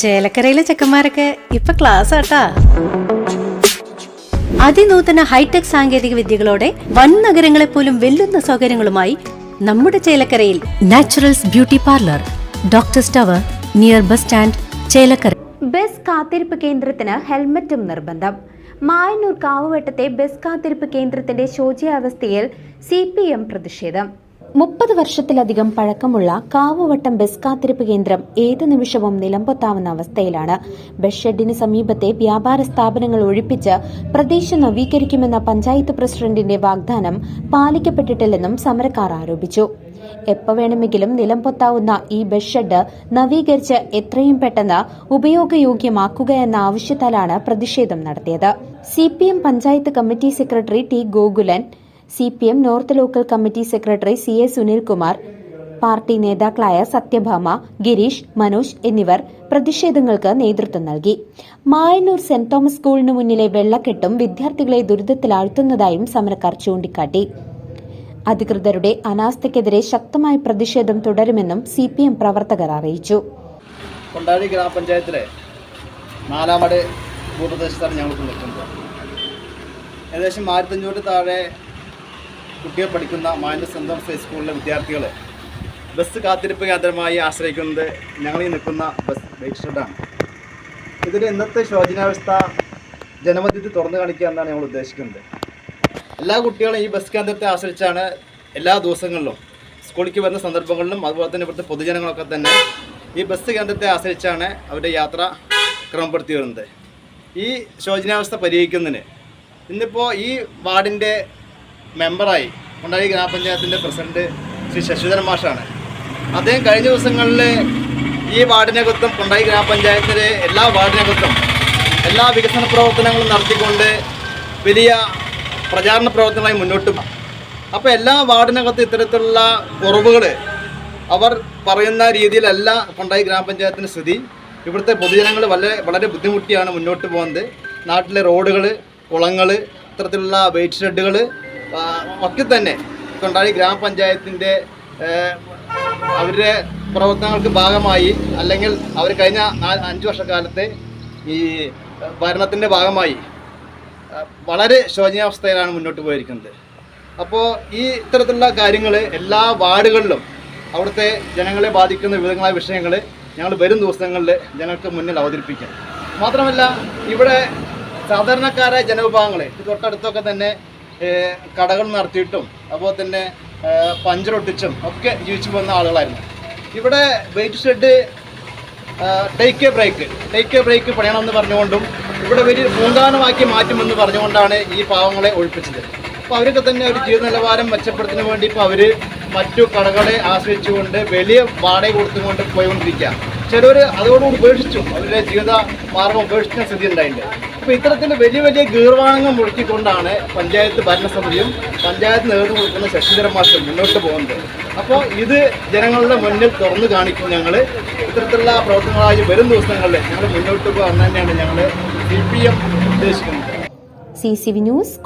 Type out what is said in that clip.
ചേലക്കരയിലെ ചെക്കന്മാരൊക്കെ ഇപ്പൊ ക്ലാസ് ആട്ടാ. അതിനൂതന ഹൈടെക് സാങ്കേതിക വിദ്യകളോടെ വൻ നഗരങ്ങളെ പോലും വെല്ലുന്ന സൗകര്യങ്ങളുമായി നമ്മുടെ ചേലക്കരയിൽ naturals beauty parlour doctor tower near bus stand Chelakkara. Bus കാത്തിരിപ്പ് കേന്ദ്രത്തിന് ഹെൽമറ്റും നിർബന്ധം. മായന്നൂർ കാവുവട്ടത്തെ ബസ് കാത്തിരിപ്പ് കേന്ദ്രത്തിന്റെ ശോചിയാവസ്ഥയിൽ സി പ്രതിഷേധം. മുപ്പത് വർഷത്തിലധികം പഴക്കമുള്ള കാവുവട്ടം ബസ് കാത്തിരിപ്പ് കേന്ദ്രം ഏത് നിമിഷവും നിലംപൊത്താവുന്ന അവസ്ഥയിലാണ്. ബസ് ഷെഡിന് സമീപത്തെ വ്യാപാര സ്ഥാപനങ്ങൾ ഒഴിപ്പിച്ച് പ്രദേശം നവീകരിക്കുമെന്ന പഞ്ചായത്ത് പ്രസിഡന്റിന്റെ വാഗ്ദാനം പാലിക്കപ്പെട്ടിട്ടില്ലെന്നും സമരക്കാർ ആരോപിച്ചു. എപ്പോ വേണമെങ്കിലും നിലംപൊത്താവുന്ന ഈ ബസ് ഷെഡ് നവീകരിച്ച് എത്രയും പെട്ടെന്ന് ഉപയോഗയോഗ്യമാക്കുക എന്ന ആവശ്യത്താലാണ് പ്രതിഷേധം നടത്തിയത്. CPM panchayat committee secretary T Gokulan C P M north local committee secretary C A Sunilkumar party നേതാക്കളായ സത്യഭാമ ഗിരീഷ് മനോജ് എന്നിവർ പ്രതിഷേധങ്ങൾക്ക് നേതൃത്വം നൽകി. മായന്നൂർ സെന്റ് തോമസ് സ്കൂളിന് മുന്നിലെ വെള്ളക്കെട്ടും വിദ്യാർത്ഥികളെ ദുരിതത്തിലാഴ്ത്തുന്നതായും സമരക്കാർ ചൂണ്ടിക്കാട്ടി. അധികൃതരുടെ അനാസ്ഥയ്ക്കെതിരെ ശക്തമായ പ്രതിഷേധം തുടരുമെന്നും സി പി എം പ്രവർത്തകർ അറിയിച്ചു. കൊണ്ടാടി ഗ്രാമപഞ്ചായത്തിലെ ഏകദേശം ആയിരത്തഞ്ഞൂറ് താഴെ കുട്ടികൾ പഠിക്കുന്ന മാന്യ സ്വന്തം സ്കൂളിലെ വിദ്യാർത്ഥികൾ ബസ് കാത്തിരിപ്പ് കേന്ദ്രമായി ആശ്രയിക്കുന്നത് ഞങ്ങൾ ഈ നിൽക്കുന്ന ബസ് ബൈക്ക് ഷെഡാണ് ഇതിൽ ഇന്നത്തെ ശോചനാവസ്ഥ ജനമധ്യത്തിൽ തുറന്നു കാണിക്കുക എന്നാണ് ഞങ്ങൾ ഉദ്ദേശിക്കുന്നത്. എല്ലാ കുട്ടികളും ഈ ബസ് കേന്ദ്രത്തെ ആശ്രയിച്ചാണ് എല്ലാ ദിവസങ്ങളിലും സ്കൂളിലേക്ക് വരുന്ന സന്ദർഭങ്ങളിലും അതുപോലെ തന്നെ ഇവിടുത്തെ പൊതുജനങ്ങളൊക്കെ തന്നെ ഈ ബസ് കേന്ദ്രത്തെ ആശ്രയിച്ചാണ് അവരുടെ യാത്ര ക്രമപ്പെടുത്തി വരുന്നത്. ഈ ശോചനാവസ്ഥ പരിഹരിക്കുന്നതിന് ഇന്നിപ്പോൾ ഈ വാർഡിന്റെ മെമ്പറായി കൊണ്ടാടി ഗ്രാമപഞ്ചായത്തിന്റെ പ്രസിഡന്റ് ശ്രീ ശശിധരൻ മാഷാണ്. അദ്ദേഹം കഴിഞ്ഞ ദിവസങ്ങളിൽ ഈ വാർഡിനകത്തും കൊണ്ടായി ഗ്രാമപഞ്ചായത്തിലെ എല്ലാ വാർഡിനകത്തും എല്ലാ വികസന പ്രവർത്തനങ്ങളും നടത്തിക്കൊണ്ട് വലിയ പ്രചാരണ പ്രവർത്തനമായി മുന്നോട്ട് അപ്പോൾ എല്ലാ വാർഡിനകത്തും ഇത്തരത്തിലുള്ള കുറവുകൾ അവർ പറയുന്ന രീതിയിലല്ല കൊണ്ടായി ഗ്രാമപഞ്ചായത്തിന്റെ സ്ഥിതി. ഇവിടുത്തെ പൊതുജനങ്ങൾ വളരെ വളരെ ബുദ്ധിമുട്ടിയാണ് മുന്നോട്ട് പോകുന്നത് നാട്ടിലെ റോഡുകൾ കുളങ്ങൾ ഇത്തരത്തിലുള്ള വെയിറ്റ് ഷെഡുകൾ ഒക്കെ തന്നെ കൊണ്ടാടി ഗ്രാമപഞ്ചായത്തിന്റെ അവരുടെ പ്രവർത്തനങ്ങൾക്ക് ഭാഗമായി അല്ലെങ്കിൽ അവർ കഴിഞ്ഞ അഞ്ച് വർഷക്കാലത്തെ ഈ ഭരണത്തിന്റെ ഭാഗമായി വളരെ ശോചനീയാവസ്ഥയിലാണ് മുന്നോട്ട് പോയിരിക്കുന്നത്. അപ്പോൾ ഈ ഇത്തരത്തിലുള്ള കാര്യങ്ങൾ എല്ലാ വാർഡുകളിലും അവിടുത്തെ ജനങ്ങളെ ബാധിക്കുന്ന വിവിധങ്ങളായ വിഷയങ്ങൾ ഞങ്ങൾ വരും ദിവസങ്ങളിൽ ജനങ്ങൾക്ക് മുന്നിൽ അവതരിപ്പിക്കാം. മാത്രമല്ല ഇവിടെ സാധാരണക്കാരായ ജനവിഭാഗങ്ങളെ തൊട്ടടുത്തൊക്കെ തന്നെ കടകൾ നടത്തിയിട്ടും അതുപോലെ തന്നെ പഞ്ചറൊട്ടിച്ചും ഒക്കെ ജീവിച്ചു പോകുന്ന ആളുകളായിരുന്നു. ഇവിടെ wait shed take a break take a break പണിയണമെന്ന് പറഞ്ഞുകൊണ്ടും ഇവിടെ വലിയ പൂങ്കാനമാക്കി മാറ്റുമെന്ന് പറഞ്ഞുകൊണ്ടാണ് ഈ പാവങ്ങളെ ഒഴിപ്പിച്ചത്. അപ്പോൾ അവരൊക്കെ തന്നെ ഒരു ജീവിത നിലവാരം മെച്ചപ്പെടുത്തുന്നതിന് വേണ്ടി ഇപ്പോൾ അവർ മറ്റു കടകളെ ആശ്രയിച്ചുകൊണ്ട് വലിയ വാടക കൊടുത്തുകൊണ്ട് പോയിക്കൊണ്ടിരിക്കുക ചിലർ അതോടുകൂടി ഉപേക്ഷിച്ചു. അവരുടെ ജീവിത മാർഗം ഉപേക്ഷിക്കുന്ന സ്ഥിതി ഉണ്ടായിട്ടുണ്ട് അപ്പോൾ ഇത്തരത്തിൽ വലിയ വലിയ ഗീർവാണങ്ങൾ മുഴക്കിക്കൊണ്ടാണ് പഞ്ചായത്ത് ഭരണസമിതിയും പഞ്ചായത്ത് നേതൃത്വം കൊടുക്കുന്ന ശശിധരന്മാർ മുന്നോട്ട് പോകുന്നത്. അപ്പോൾ ഇത് ജനങ്ങളുടെ മുന്നിൽ തുറന്നു കാണിക്കും ഞങ്ങൾ ഇത്തരത്തിലുള്ള പ്രവർത്തനങ്ങളായി വരും ദിവസങ്ങളിൽ ഞങ്ങൾ മുന്നോട്ട് പോകാൻ തന്നെയാണ് ഞങ്ങൾ സി പി എം ഉദ്ദേശിക്കുന്നത്. C C V news